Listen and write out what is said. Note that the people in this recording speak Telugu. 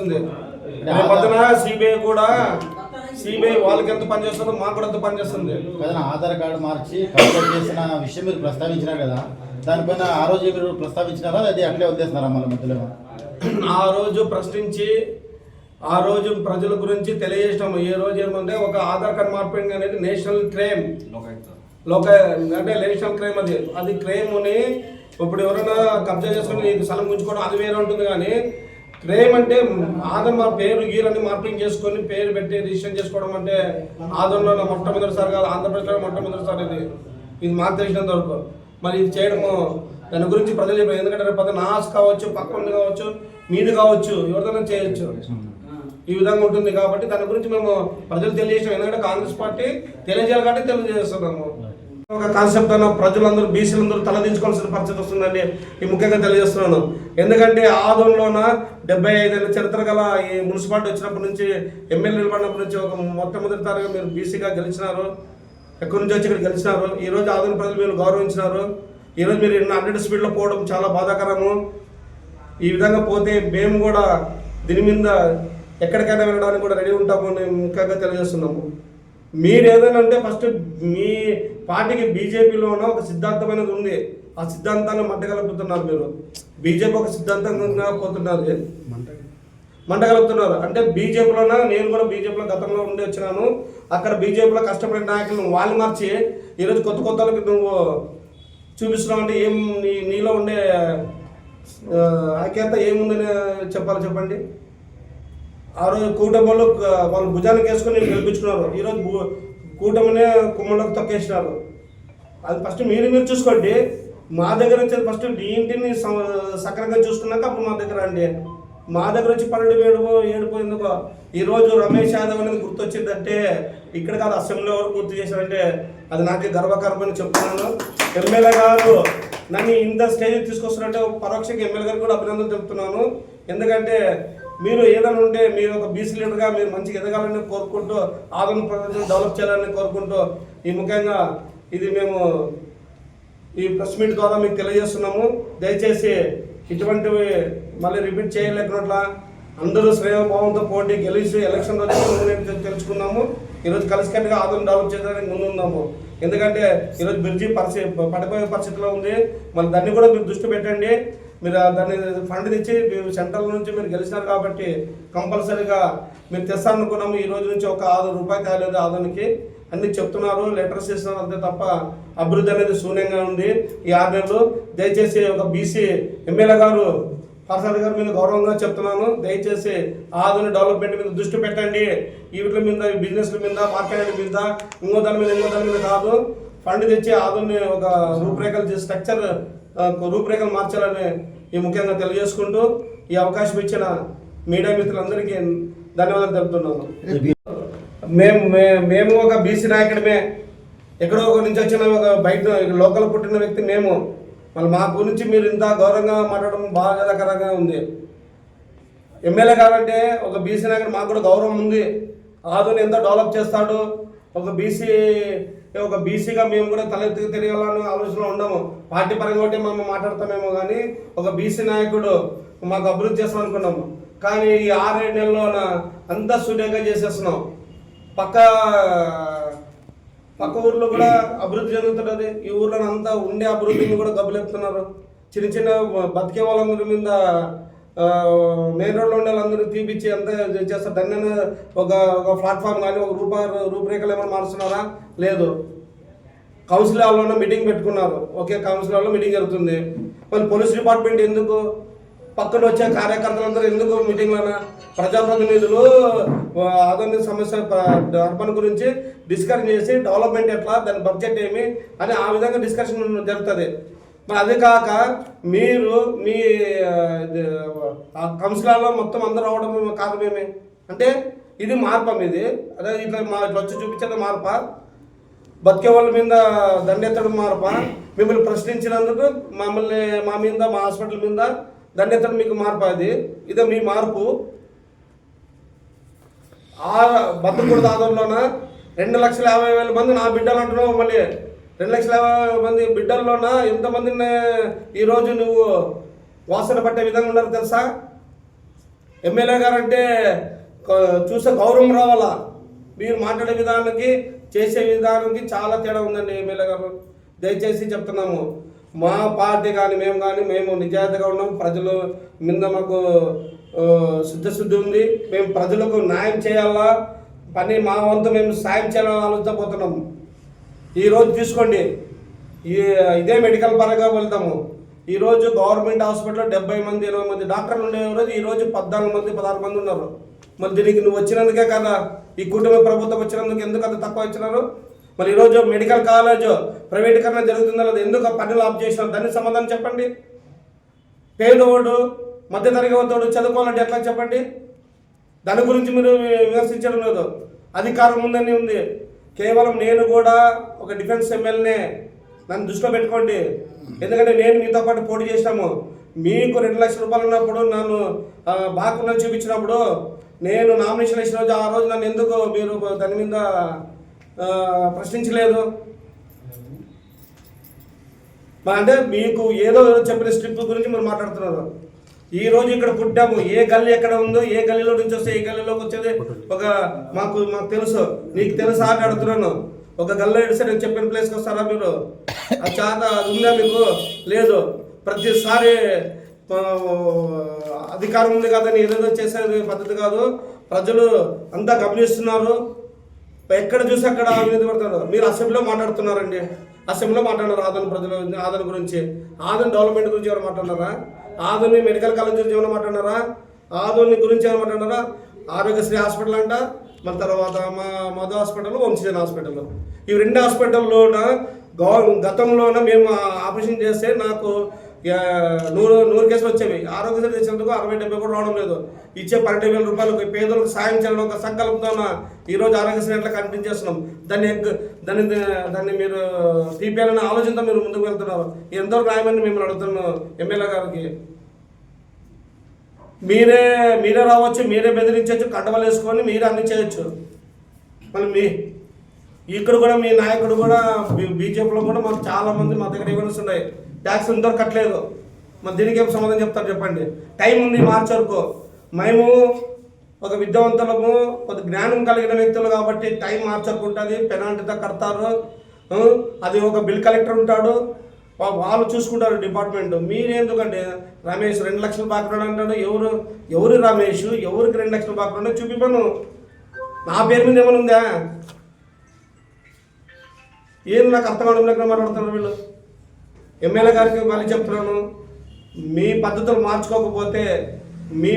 వస్తుంది. రేపు పొద్దున సిబిఐ కూడా సిబిఐ వాళ్ళకి ఎంత పని చేస్తుందో మాకు కూడా ఎంత పని చేస్తుంది. ఏదైనా ఆధార్ కార్డు మార్చి కంప్లైంట్ చేసిన విషయం మీరు ప్రస్తావించినారు కదా దానిపైన ఆ రోజు మీరు ప్రస్తావించినారా? అది అట్లే వదిలేస్తున్నారా మళ్ళీ మధ్యలో? ఆ రోజు ప్రశ్నించి ఆ రోజు ప్రజల గురించి తెలియజేయడం ఏ రోజు ఏమంటే ఒక ఆధార్ కార్డ్ మార్పింగ్ అనేది నేషనల్ క్రైమ్. లోక అంటే నేషనల్ క్రైమ్ అది. అది క్రైమ్ని ఇప్పుడు ఎవరైనా కబ్జా చేసుకుని స్థలం ఉంచుకోవడం అది వేరే ఉంటుంది కానీ క్రేమ్ అంటే ఆధార్ మా పేరు గీరని మార్పింగ్ చేసుకొని పేరు పెట్టి రిజిస్టర్ చేసుకోవడం అంటే ఆదంలో మొట్టమొదటిసారి మొట్టమొదటిసారిగా ఆంధ్రప్రదేశ్లో మొట్టమొదటిసారి ఇది. ఇది మాకు తెలిసినంత వరకు. మరి ఇది చేయడము దాని గురించి ప్రజలు చెప్పారు. ఎందుకంటే రేపు నాస్ కావచ్చు పక్క కావచ్చు మీది కావచ్చు ఎవరిదైనా చేయొచ్చు. ఈ విధంగా ఉంటుంది కాబట్టి దాని గురించి మేము ప్రజలు తెలియజేసాం ఎందుకంటే కాంగ్రెస్ పార్టీ తెలియజేయాలి కాబట్టి తెలియజేస్తున్నాము. ఒక కాన్సెప్ట్ అన్న ప్రజలందరూ బీసీలందరూ తలదించుకోవాల్సిన పరిస్థితి వస్తుందండి ఈ ముఖ్యంగా తెలియజేస్తున్నాను. ఎందుకంటే ఆదంలోన డెబ్బై ఐదేళ్ళ చరిత్ర గల ఈ మున్సిపాలిటీ వచ్చినప్పటి నుంచి ఎమ్మెల్యే నిలబడినప్పటి నుంచి ఒక మొట్టమొదటిసారిగా మీరు బీసీగా గెలిచినారు. ఎక్కడి నుంచి వచ్చి ఇక్కడ గెలిచినారు? ఈ రోజు ఆదరణ ప్రజలు మీరు గౌరవించినారు. ఈ రోజు మీరు హండ్రెడ్ స్పీడ్లో పోవడం చాలా బాధాకరము. ఈ విధంగా పోతే మేము కూడా దీని మీద ఎక్కడికైనా వెళ్ళడానికి కూడా రెడీ ఉంటామని ముఖ్యంగా తెలియజేస్తున్నాము. మీరు ఏదైనా అంటే ఫస్ట్ మీ పార్టీకి బీజేపీలోనో ఒక సిద్ధాంతమైనది ఉంది. ఆ సిద్ధాంతాన్ని మంటగలుపుతున్నారు మీరు. బీజేపీ ఒక సిద్ధాంతంగా పోతున్నారు. మంటగలుపుతున్నారు. అంటే బీజేపీలోన నేను కూడా బీజేపీలో గతంలో ఉండి వచ్చినాను. అక్కడ బీజేపీలో కష్టపడిన నాయకులను వాళ్ళు మార్చి ఈరోజు కొత్త కొత్త నువ్వు చూపిస్తున్నావు అంటే ఏం నీ నీలో ఉండే ఆఖ్యత ఐక్యత ఏముందని చెప్పాలి చెప్పండి? ఆ రోజు కూటమిలో వాళ్ళు భుజానికి వేసుకొని గెలిపించుకున్నారు. ఈరోజు కూటమినే కుమ్మలోకి తొక్కేసినారు. అది ఫస్ట్ మీరు మీరు చూసుకోండి. మా దగ్గర వచ్చేది ఫస్ట్ నీ ఇంటిని స- సక్రంగా చూసుకున్నాక అప్పుడు మా దగ్గర అండి మా దగ్గర వచ్చి పన్నెండు ఏడుపో ఏడుపో ఈరోజు రమేష్ యాదవ్ అనేది గుర్తొచ్చిందంటే ఇక్కడ కాదు అసెంబ్లీ వరకు గుర్తు చేశారంటే అది నాకే గర్వకారణమని చెప్తున్నాను. ఎమ్మెల్యే గారు నన్ను ఇంత స్టేజ్ తీసుకొస్తున్నట్టే పరోక్షంగా ఎమ్మెల్యే గారు కూడా అభినందనలు చెప్తున్నాను. ఎందుకంటే మీరు ఏదైనా ఉంటే మీరు ఒక బీసీ లీడర్గా మీరు మంచిగా ఎదగాలని కోరుకుంటూ ఆదరణ ప్రజలు డెవలప్ చేయాలని కోరుకుంటూ ఈ ముఖ్యంగా ఇది మేము ఈ ప్రెస్ మీట్ ద్వారా మీకు తెలియజేస్తున్నాము. దయచేసి ఇటువంటివి మళ్ళీ రిపీట్ చేయలేకున్నట్లా అందరూ శ్రేయభావంతో పోటీ గెలిచి ఎలక్షన్ రోజు తెలుసుకున్నాము ఈరోజు కలిసికట్టుగా ఆదరణ డెవలప్ చేయడానికి ముందున్నాము ఎందుకంటే ఈరోజు బ్రిడ్జి పరిస్థితి పడిపోయే పరిస్థితిలో ఉంది. మళ్ళీ దాన్ని కూడా మీరు దృష్టి పెట్టండి. మీరు దాన్ని ఫండ్ తెచ్చి మీరు సెంట్రల్ నుంచి మీరు గెలిచినారు కాబట్టి కంపల్సరీగా మీరు తెస్తారనుకున్నాము. ఈ రోజు నుంచి ఒక ఆరు రూపాయి కాలేదు ఆదానికి అన్ని చెప్తున్నారు. లెటర్స్ ఇస్తున్నారు అంతే తప్ప అభివృద్ధి అనేది శూన్యంగా ఉంది. ఈ ఆరు నెలలు దయచేసి ఒక బీసీ ఎమ్మెల్యే గారు ప్రసాద్ గారు మీద గౌరవంగా చెప్తున్నాను. దయచేసి ఆధునిక డెవలప్మెంట్ మీద దృష్టి పెట్టండి. ఈ వీటి మీద ఈ బిజినెస్ల మీద మార్కెట్ మీద ఇంకో దాని మీద ఇంకో దాని మీద కాదు. ఫండ్ తెచ్చి ఆధుని ఒక రూపురేఖలు చేసి స్ట్రక్చర్ రూపురేఖలు మార్చాలని ఈ ముఖ్యంగా తెలియజేసుకుంటూ ఈ అవకాశం ఇచ్చిన మీడియా మిత్రులందరికీ ధన్యవాదాలు తెలుపుతున్నాను మేము మేము ఒక బీసీ నాయకుడిమే. ఎక్కడో ఒక నుంచి వచ్చిన ఒక బయట లోకల్ పుట్టిన వ్యక్తి మేము. మళ్ళీ మా గురించి మీరు ఇంత గౌరవంగా మాట్లాడడం బాధాకరంగా ఉంది. ఎమ్మెల్యే కాబట్టి ఒక బీసీ నాయకుడు మాకు కూడా గౌరవం ఉంది. ఆదుని ఎంత డెవలప్ చేస్తాడు. ఒక బీసీ ఒక బీసీగా మేము కూడా తలెత్తుకు తిరగాలని ఆలోచనలో ఉండము. పార్టీ పరంగా ఒకటి మేము మాట్లాడతామేమో కానీ ఒక బీసీ నాయకుడు మాకు అభివృద్ధి చేస్తాం అనుకున్నాము కానీ ఈ ఆరేడు నెలలో అంతా శూన్యంగా చేసేస్తున్నాం. పక్క పక్క ఊర్లో కూడా అభివృద్ధి జరుగుతున్నది. ఈ ఊర్లో అంతా ఉండే అభివృద్ధిని కూడా గబ్బులెత్తున్నారు చిన్న చిన్న బతికే వాళ్ళందరి మీద మెయిన్ రోడ్లో ఉండే వాళ్ళందరూ తీపిచ్చి అంతా చేస్తారు. దాన్ని ఒక ఒక ప్లాట్ఫామ్ కానీ ఒక రూప రూపురేఖలు ఏమైనా మారుస్తున్నారా? లేదు. కౌన్సిల్ హాల్లోనే మీటింగ్ పెట్టుకున్నారు. ఒకే కౌన్సిల్ హాల్లో మీటింగ్ జరుగుతుంది. మరి పోలీస్ డిపార్ట్మెంట్ ఎందుకు? పక్కన వచ్చే కార్యకర్తలందరూ ఎందుకు మీటింగ్లోన ప్రజాప్రతినిధులు అదన్ని సమస్య అర్పణ గురించి డిస్కషన్ చేసి డెవలప్మెంట్ ఎట్లా దాని బడ్జెట్ ఏమి అని ఆ విధంగా డిస్కషన్ జరుగుతుంది. మరి అదే కాక మీరు మీ ఇది, ఆ కౌన్సిలర్లో మొత్తం అందరూ అవడం కారణమేమే? అంటే ఇది మార్పం ఇది. అదే ఇట్లా మా ఇట్లా వచ్చి చూపించేది మార్పా. బతికే వాళ్ళ మీద దండెత్తడం మార్ప. మిమ్మల్ని ప్రశ్నించినందుకు మమ్మల్ని మా మీద మా హాస్పిటల్ మీద దండెత్తడం మీకు మార్పు అది. ఇదే మీ మార్పు. ఆ బతుకుడు దాదాపులోన రెండు లక్షల యాభై వేల మంది నా బిడ్డలు అంటున్నావు మళ్ళీ. రెండు లక్షల యాభై మంది బిడ్డల్లోన? ఎంతమందిని ఈరోజు నువ్వు వాసన పట్టే విధంగా ఉన్నారు తెలుసా? ఎమ్మెల్యే గారు అంటే చూసే గౌరవం రావాలా? మీరు మాట్లాడే విధానానికి చేసే విధానానికి చాలా తేడా ఉందండి ఎమ్మెల్యే గారు. దయచేసి చెప్తున్నాము. మా పార్టీ కానీ మేము కానీ మేము నిజాయితీగా ఉన్నాం. ప్రజలు మీద మాకు శుద్ధశుద్ధి ఉంది. మేము ప్రజలకు న్యాయం చేయాలా? పని మా వంతు మేము సాయం చేయాలని ఆలోచించబోతున్నాము ఈరోజు తీసుకోండి. ఈ ఇదే మెడికల్ పరంగా వెళ్తాము. ఈరోజు గవర్నమెంట్ హాస్పిటల్లో డెబ్బై మంది ఇరవై మంది డాక్టర్లు ఉండే రోజు. ఈరోజు పద్నాలుగు మంది పదహారు మంది ఉన్నారు. మరి దీనికి నువ్వు వచ్చినందుకే కదా ఈ కుటుంబ ప్రభుత్వం వచ్చినందుకు ఎందుకు అంత తక్కువ ఇచ్చినారు? మరి ఈరోజు మెడికల్ కాలేజ్ ప్రైవేటీకరణ జరుగుతుందో లేదు? ఎందుకు పనులు ఆఫ్ చేసినారు? దానికి సమాధానం చెప్పండి. పేదోడు మధ్యతరగతివాడు చదువుకోవాలంటే ఎట్లా చెప్పండి? దాని గురించి మీరు విమర్శించడం లేదు. అధికారం ఉందని ఉంది. కేవలం నేను కూడా ఒక డిఫెన్స్ ఎమ్మెల్యేనే నన్ను దృష్టిలో పెట్టుకోండి. ఎందుకంటే నేను మీతో పాటు పోటీ చేసినాము. మీకు రెండు లక్షల రూపాయలు ఉన్నప్పుడు నన్ను ఆ, చూపించినప్పుడు నేను నామినేషన్ వేసిన రోజు ఆ రోజు నన్ను ఎందుకు మీరు దాని మీద ప్రశ్నించలేదు? అంటే మీకు ఏదో ఏదో చెప్పిన స్ట్రిప్ గురించి మీరు మాట్లాడుతున్నారు. ఈ రోజు ఇక్కడ పుట్టాము. ఏ గల్లీ ఎక్కడ ఉందో ఏ గల్లీలో నుంచి వస్తే ఏ గల్లీలోకి వచ్చేది? ఒక మాకు మాకు తెలుసు. నీకు తెలుసా ఆట అడుగుతున్నాను ఒక గల్ల ఇడిస్తే నేను చెప్పిన ప్లేస్కి వస్తారా మీరు? ఆ చాలా అది ఉందా మీకు? లేదు. ప్రతిసారి అధికారం ఉంది కదని ఏదేదో చేసేది పద్ధతి కాదు. ప్రజలు అంతా గమనిస్తున్నారు. ఎక్కడ చూసి అక్కడ అవినీతి పడతారు? మీరు అసెంబ్లీలో మాట్లాడుతున్నారండి. అసెంబ్లీలో మాట్లాడారు ఆదరణ ప్రజలు ఆదరణ గురించి. ఆదరణ డెవలప్మెంట్ గురించి ఎవరు మాట్లాడారా? ఆదోని మెడికల్ కాలేజ్ గురించి ఏమైనా మాట్లాడినారా? గురించి ఏమైనా మాట్లాడినారా? ఆరోగ్యశ్రీ హాస్పిటల్ అంట మన తర్వాత మా మధు హాస్పిటల్ వంశీజన్ హాస్పిటల్. ఈ రెండు హాస్పిటల్లోన గవ గతంలోన మేము ఆపరేషన్ చేస్తే నాకు నూరు నూరు కేసులు వచ్చేవి. ఆరోగ్యశ్రీ తెచ్చినందుకు అరవై డెబ్బై కూడా రావడం లేదు. ఇచ్చే పన్నెండు వేల రూపాయలకు పేదలకు సాయం చేయడం ఒక సంకల్పంతో ఈరోజు ఆరోగ్యశ్రీ ఎట్లా కంటిన్యూ చేస్తున్నాం దాన్ని ఎగ్- దాన్ని దాన్ని మీరు తీపేయాలనే ఆలోచనతో మీరు ముందుకు వెళ్తున్నారు. ఎంతవరకు న్యాయమని మిమ్మల్ని అడుగుతున్నాను ఎమ్మెల్యే గారికి? మీరే మీరే రావచ్చు మీరే బెదిరించవచ్చు కండవలు వేసుకొని మీరే అన్ని చేయొచ్చు. మళ్ళీ మీ ఇక్కడ కూడా మీ నాయకుడు కూడా బీజేపీలో కూడా మాకు చాలా మంది మా దగ్గర ఈవెంట్స్ ఉన్నాయి. ట్యాక్స్ ఇంతవరకు కట్టలేదు మరి దీనికి ఏం సమాధానం చెప్తారు చెప్పండి. టైం ఉంది మార్చి వరకు. మేము ఒక విద్యావంతులము కొద్ది జ్ఞానం కలిగిన వ్యక్తులు కాబట్టి టైం మార్చకుంటుంది పెనాల్టీతో కడతారు. అది ఒక బిల్ కలెక్టర్ ఉంటాడు. వాళ్ళు చూసుకుంటారు డిపార్ట్మెంట్ మీరెందుకండి రమేష్ రెండు లక్షలు బాకున్నాడు అంటాడు. ఎవరు ఎవరు రమేష్? ఎవరికి రెండు లక్షలు బాకున్నాడో చూపిపోను నా పేరు మీద ఏమైనా ఉందా? ఏం నాకు అర్థం కావడం లేకుండా మాట్లాడుతున్నారు వీళ్ళు? ఎమ్మెల్యే గారికి మళ్ళీ చెప్తున్నాను. మీ పద్ధతులు మార్చుకోకపోతే మీ